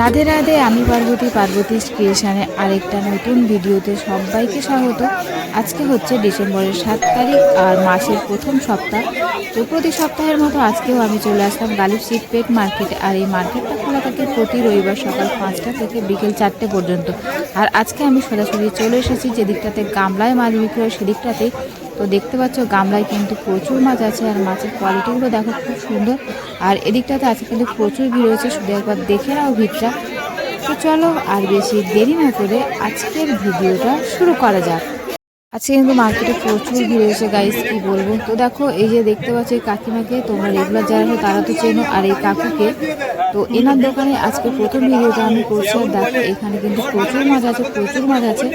রাধে রাধে, আমি পার্বতী পার্বতী ক্রিয়েশনে আরেকটা নতুন ভিডিওতে সবাইকে স্বাগত। আজকে হচ্ছে ডিসেম্বরের সাত তারিখ আর মাসের প্রথম সপ্তাহ। তো প্রতি সপ্তাহের মতো আজকেও আমি চলে আসলাম গালিব সিট পেট মার্কেটে। আর এই মার্কেটটা খোলা থাকে প্রতি রবিবার সকাল পাঁচটা থেকে বিকেল চারটে পর্যন্ত। আর আজকে আমি সোজাসুজি চলে এসেছি যেদিকটাতে গামলায় মাছ বিক্রি হয়, সেদিকটাতেই। তো দেখতে পাচ্ছ, গামলায় কিন্তু প্রচুর মাছ আছে আর মাছের কোয়ালিটিগুলো দেখো খুব সুন্দর। আর এদিকটাতে আছে কিন্তু প্রচুর ভিড় হয়েছে, শুধু একবার দেখে নাও ভিড়টা। তো চলো আর বেশি দেরি না করে আজকের ভিডিওটা শুরু করা যাক। আজকে কিন্তু মার্কেটে প্রচুর ভিড় হয়েছে গাইস কি বলব? তো দেখো, এই যে দেখতে পাচ্ছ এই কাকিমাকে, তোমরা রেগুলার যারা তারা তো চেনো, আর এই কাকুকে। তো এনার দোকানে আজকে প্রথম ভিডিওটা আমি করছি দেখো, এখানে কিন্তু প্রচুর মাছ আছে, প্রচুর মাছ আছে।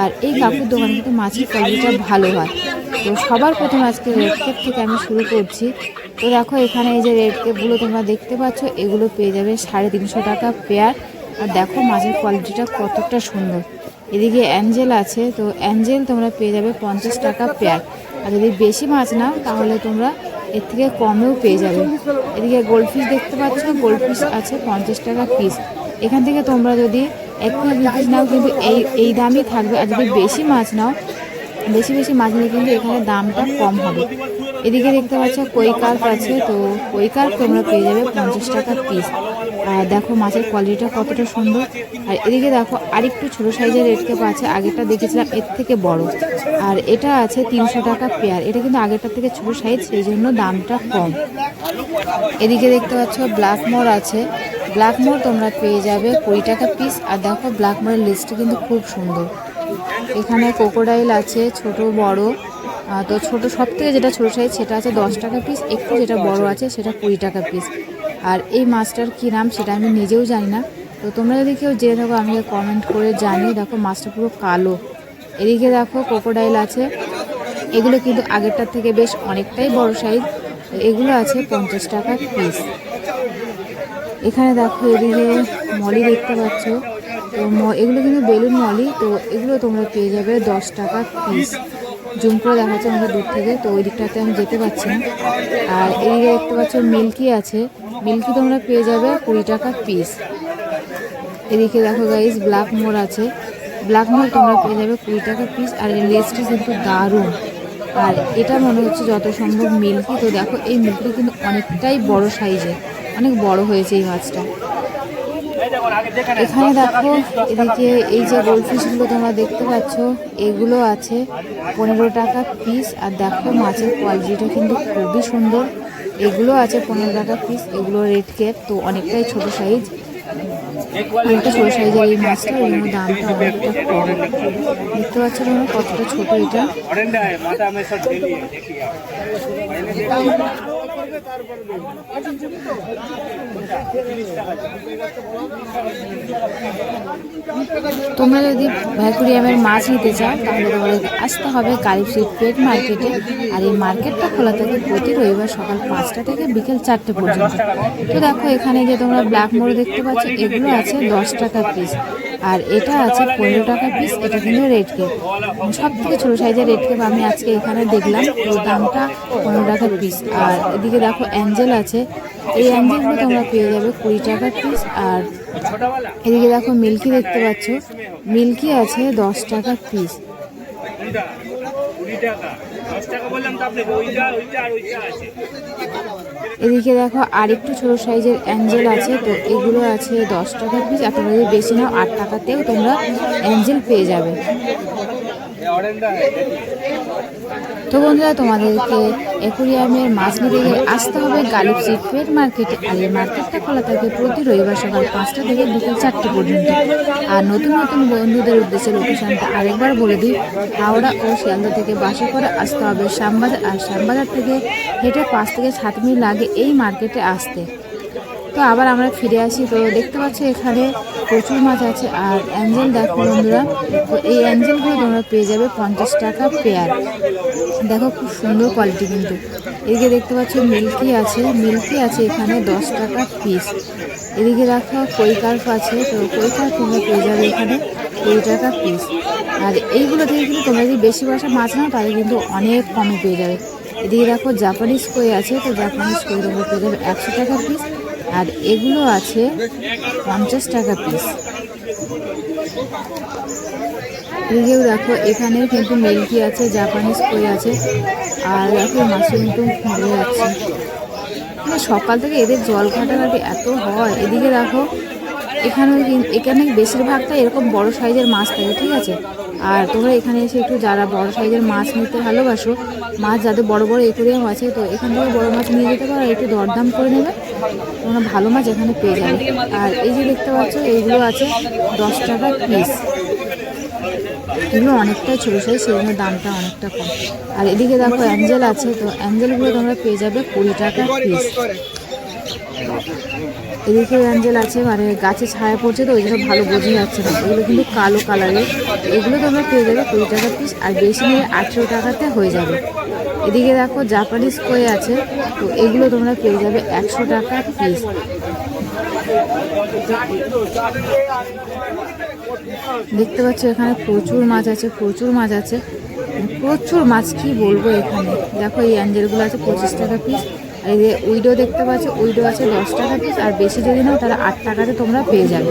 আর এই কাকুর দোকানে কিন্তু মাছের কোয়ালিটিটা ভালো হয়। তো সবার প্রথম আজকে রেড কেপ থেকে আমি শুরু করছি। তো দেখো, এখানে এই যে রেড কেপগুলো তোমরা দেখতে পাচ্ছ, এগুলো পেয়ে যাবে সাড়ে তিনশো টাকা পেয়ার আর দেখো, মাছের কোয়ালিটিটা কতটা সুন্দর। এদিকে অ্যাঞ্জেল আছে, তো অ্যাঞ্জেল তোমরা পেয়ে যাবে পঞ্চাশ টাকা পেয়ার আর যদি বেশি মাছ নাও, তাহলে তোমরা এর থেকে কমেও পেয়ে যাবে। এদিকে গোল্ডফিশ দেখতে পাচ্ছ গোল্ডফিশ আছে পঞ্চাশ টাকা পিস এখান থেকে তোমরা যদি এক পিস নাও, কিন্তু এই এই দামই থাকবে। আর যদি বেশি মাছ নাও, বেশি বেশি মাছ নিলে কিন্তু এখানে দামটা কম হবে। এদিকে দেখতে পাচ্ছ কই কার্প আছে, তো কই কার্প তোমরা পেয়ে যাবে পঞ্চাশ টাকা পিস আর দেখো মাছের কোয়ালিটিটা কতটা সুন্দর। আর এদিকে দেখো আরেকটু ছোটো সাইজের রেড কেপ আছে, আগেরটা দেখেছিলাম, এর থেকে বড়। আর এটা আছে তিনশো টাকা পেয়ার এটা কিন্তু আগেরটার থেকে ছোটো সাইজ সেই জন্য দামটা কম। এদিকে দেখতে পাচ্ছ ব্ল্যাক মোর আছে। ব্ল্যাক মোর তোমরা পেয়ে যাবে কুড়ি টাকা পিস আর দেখো ব্ল্যাক মোরের লিস্টটা কিন্তু খুব সুন্দর। এখানে কোকোডাইল আছে, ছোট, বড়। তো ছোট সব থেকে যেটা ছোট সাইজ সেটা আছে দশ টাকা পিস একটু যেটা বড় আছে, সেটা কুড়ি টাকা পিস আর এই মাছটার কী নাম সেটা আমি নিজেও জানি না। তো তোমরা যদি কেউ জেনে থাকো, আমাকে কমেন্ট করে জানিয়ে দেখো, মাছটা পুরো কালো। এদিকে দেখো কোকোডাইল আছে। এগুলো কিন্তু আগেরটার থেকে বেশ অনেকটাই বড় সাইজ এগুলো আছে পঞ্চাশ টাকা পিস এখানে দেখো, এদিকে মলি দেখতে পাচ্ছ। তো এগুলো কিন্তু বেলুন মলি তো এগুলো তোমরা পেয়ে যাবে দশ টাকা পিস জুম করে দেখাচ্ছে আমাদের দূর থেকে। তো ওই দিকটাতে আমি যেতে পারছি না। আর এদিকে দেখতে পাচ্ছ মিল্কি আছে। মিল্কি তোমরা পেয়ে যাবে কুড়ি টাকা পিস এদিকে দেখো গাইজ ব্ল্যাক মোর আছে। ব্ল্যাক মোর তোমরা পেয়ে যাবে কুড়ি টাকা পিস আর এর লেসটা কিন্তু দারুণ। আর এটা মনে হচ্ছে যত সম্ভব মিল্কি। তো দেখো, এই মিল্কি কিন্তু অনেকটাই বড় সাইজের অনেক বড় হয়েছে এই মাছটা। এখানে দেখো, এদিকে এই যে গোলফিশগুলো তোমরা দেখতে পাচ্ছ, এগুলো আছে পনেরো টাকা পিস আর দেখো মাছের কোয়ালিটিটা কিন্তু খুবই সুন্দর। এগুলো আছে পনেরো টাকা পিস এগুলো রেড ক্যাপ তো অনেকটাই ছোট সাইজ অনেকটা ছোট সাইজের এই মাছটা, এর দামটা অনেকটা কম দেখতে পাচ্ছ কতটা ছোট এটা? তোমরা যদি ভাইকুড়িয়ামের মাছ নিতে চাও, তাহলে তোমাদের আসতে হবে কালীপশির পেট মার্কেটে। আর এই মার্কেটটা খোলা থাকে প্রতি রবিবার সকাল পাঁচটা থেকে বিকেল চারটে পর্যন্ত। তো দেখো, এখানে যে তোমরা ব্ল্যাক মোড় দেখতে পাচ্ছ, এগুলো আছে দশ টাকা পিস আর এটা আছে পনেরো টাকা পিস এটা কিন্তু রেড কেপ সব থেকে ছোটো সাইজের রেড কেপ আমি আজকে এখানে দেখলাম তো দামটা পনেরো টাকা পিস আর এদিকে দেখো অ্যাঞ্জেল আছে। এই অ্যাঞ্জেলগুলো তোমরা পেয়ে যাবে কুড়ি টাকা পিস আর এদিকে দেখো মিল্কি দেখতে পাচ্ছ। মিল্কি আছে দশ টাকা পিস টাকা টাকা বললাম তো আপনাকে ওইটা ওইটা আর ওইটা আছে। এদিকে দেখো আরেকটু ছোট সাইজের অ্যাঞ্জেল আছে, তো এগুলো আছে দশ টাকা পিস আর যদি বেশি নাও, আট টাকাতেও তোমরা অ্যাঞ্জেল পেয়ে যাবে। তো বন্ধুরা, তোমাদেরকে অ্যাকুরিয়ামের মাছ নিতে গেলে আসতে হবে সিট পেট মার্কেটে, আর এই মার্কেটটা খোলা থাকে প্রতি রবিবার সকাল পাঁচটা থেকে বিকেল চারটে পর্যন্ত। আর নতুন নতুন বন্ধুদের উদ্দেশ্যে লোকেশনটা আরেকবার বলে দিই, হাওড়া ও শিয়ালদা থেকে বাসে করে আসতে হবে শ্যামবাজার, আর শ্যামবাজার থেকে হেঁটে পাঁচ থেকে সাত মিনিট লাগে এই মার্কেটে আসতে। আবার আমরা ফিরে আসি। তো দেখতে পাচ্ছ এখানে প্রচুর মাছ আছে আর অ্যাঞ্জেল দেখো বন্ধুরা, তো এই অ্যাঞ্জেলগুলো তোমরা পেয়ে যাবে পঞ্চাশ টাকা পেয়ার দেখো খুব সুন্দর কোয়ালিটি কিন্তু। এদিকে দেখতে পাচ্ছ মিল্কি আছে মিল্কি আছে এখানে দশ টাকা পিস এদিকে দেখো কৈকার্প আছে, তো কৈকার্প তোমরা পেয়ে যাবে এখানে কুড়ি টাকা পিস আর এইগুলো থেকে কিন্তু তোমরা যদি বেশি বসা মাছ নাও, তাহলে কিন্তু অনেক কমে পেয়ে যাবে। এদিকে দেখো জাপানিজ কই আছে, তো জাপানিজ কই তোমরা পেয়ে যাবে একশো টাকা পিস আর এগুলো আছে পঞ্চাশ টাকা পিস এদিকেও দেখো এখানেও কিন্তু মিল্কি আছে, জাপানিজ কই আছে, আর দেখো মাছটা কিন্তু মরে যাচ্ছে মানে সকাল থেকে এদের জল ঘাটাঘাটি এত হয়। এদিকে দেখো এখানে এখানে বেশিরভাগটা এরকম বড় সাইজের মাছ থাকে, ঠিক আছে? আর তোমরা এখানে এসে একটু যারা বড় সাইজের মাছ নিতে ভালোবাসো, মাছ যাদের বড় বড় একুরিয়াম আছে, তো এখান থেকে বড় মাছ নিয়ে যেতে পারো একটু দরদাম করে নেবে। তোমরা ভালো মাছ এখানে পেয়ে যাবে। আর এই যে দেখতে পাচ্ছ, এইগুলো আছে দশ টাকা পিস এগুলো অনেকটাই ছোটো সাইজ সেই জন্য দামটা অনেকটা কম। আর এদিকে দেখো অ্যাঞ্জেল আছে, তো অ্যাঞ্জেলগুলো তোমরা পেয়ে যাবে কুড়ি টাকা পিস এদিকে অ্যাঞ্জেল আছে মানে গাছে ছায়া পড়ছে তো, ওই জন্য ভালো বোঝা যাচ্ছে না। এগুলো কিন্তু কালো কালারের এগুলো তোমরা পেয়ে যাবে কুড়ি টাকা পিস আর বেশি নিয়ে আঠেরো টাকাতে হয়ে যাবে। এদিকে দেখো জাপানিজ কই আছে, তো এগুলো তোমরা পেয়ে যাবে একশো টাকা পিস দেখতে পাচ্ছ এখানে প্রচুর মাছ আছে, প্রচুর মাছ আছে। প্রচুর মাছ, কি বলব এখানে? দেখো এই অ্যাঞ্জেলগুলো আছে, পঁচিশ টাকা পিস আর এই যে উইডো দেখতে পাচ্ছ, উইডো আছে দশ টাকা পিস আর বেশি যদি নাও তাহলে আট টাকাতে তোমরা পেয়ে যাবে।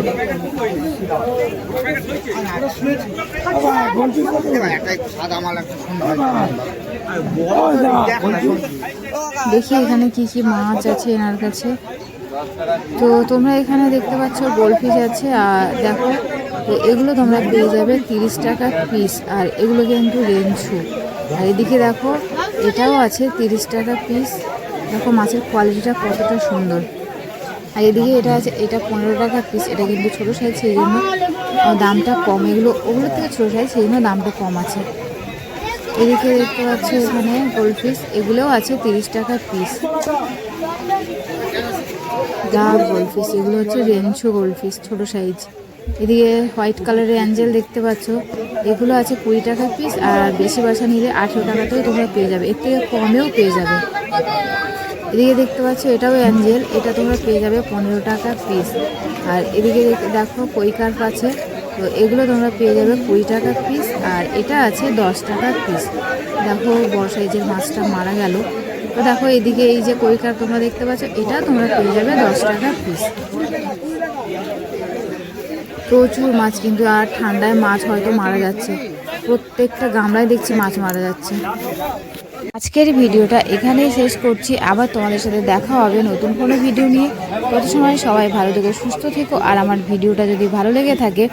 দেখি এখানে কি কি মাছ আছে এনার কাছে। তো তোমরা এখানে দেখতে পাচ্ছ গোলফিশ আছে, আর দেখো, তো এগুলো তোমরা পেয়ে যাবে তিরিশ টাকা পিস আর এগুলো কিন্তু রেঞ্চু আর এদিকে দেখো, এটাও আছে তিরিশ টাকা পিস দেখো মাছের কোয়ালিটিটা কতটা সুন্দর। আর এদিকে এটা আছে, এটা পনেরো টাকা পিস এটা কিন্তু ছোটো সাইজ সেই জন্য দামটা কম। এগুলো ওগুলোর থেকে ছোটো সাইজ সেই জন্য দামটা কম আছে। এদিকে দেখতে পাচ্ছ এখানে গোলফিশ এগুলোও আছে তিরিশ টাকা পিস দা গোলফিশ এগুলো হচ্ছে রেঞ্চো গোলফিশ ছোটো সাইজ এদিকে হোয়াইট কালারের অ্যাঞ্জেল দেখতে পাচ্ছ, এগুলো আছে কুড়ি টাকা পিস আর বেশি বাসা নিলে আঠেরো টাকাতেও তোমরা পেয়ে যাবে। এর থেকে কমেও পেয়ে যাবে। এদিকে দেখতে পাচ্ছ, এটাও অ্যাঞ্জেল। এটা তোমরা পেয়ে যাবে পনেরো টাকা পিস আর এদিকে দেখ- কৈকার্প আছে। তো এগুলো তোমরা পেয়ে যাবে কুড়ি টাকা পিস আর এটা আছে দশ টাকা পিস দেখো, বড় সাইজের মাছটা মারা গেল। তো দেখো, এদিকে এই যে কৈকার তোমরা দেখতে পাচ্ছ, এটা তোমরা পেয়ে যাবে দশ টাকা পিস প্রচুর মাছ কিন্তু, আর ঠান্ডায় মাছ হয়তো মারা যাচ্ছে। প্রত্যেকটা গামলায় দেখছি মাছ মারা যাচ্ছে। আজকের ভিডিওটা এখানেই শেষ করছি। আবার তোমাদের সাথে দেখা হবে নতুন কোনো ভিডিও নিয়ে। তত সময় সবাই ভালো থেকো, সুস্থ থেকো। আর আমার ভিডিওটা যদি ভালো লেগে থাকে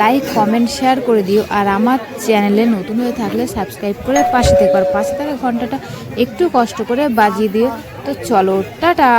লাইক কমেন্ট শেয়ার করে দিও। আর আমার চ্যানেলে নতুন হয়ে থাকলে সাবস্ক্রাইব করে পাশে থেকো। আর পাশে থাকা ঘন্টাটা একটু কষ্ট করে বাজিয়ে দিও। তো চলো, টাটা!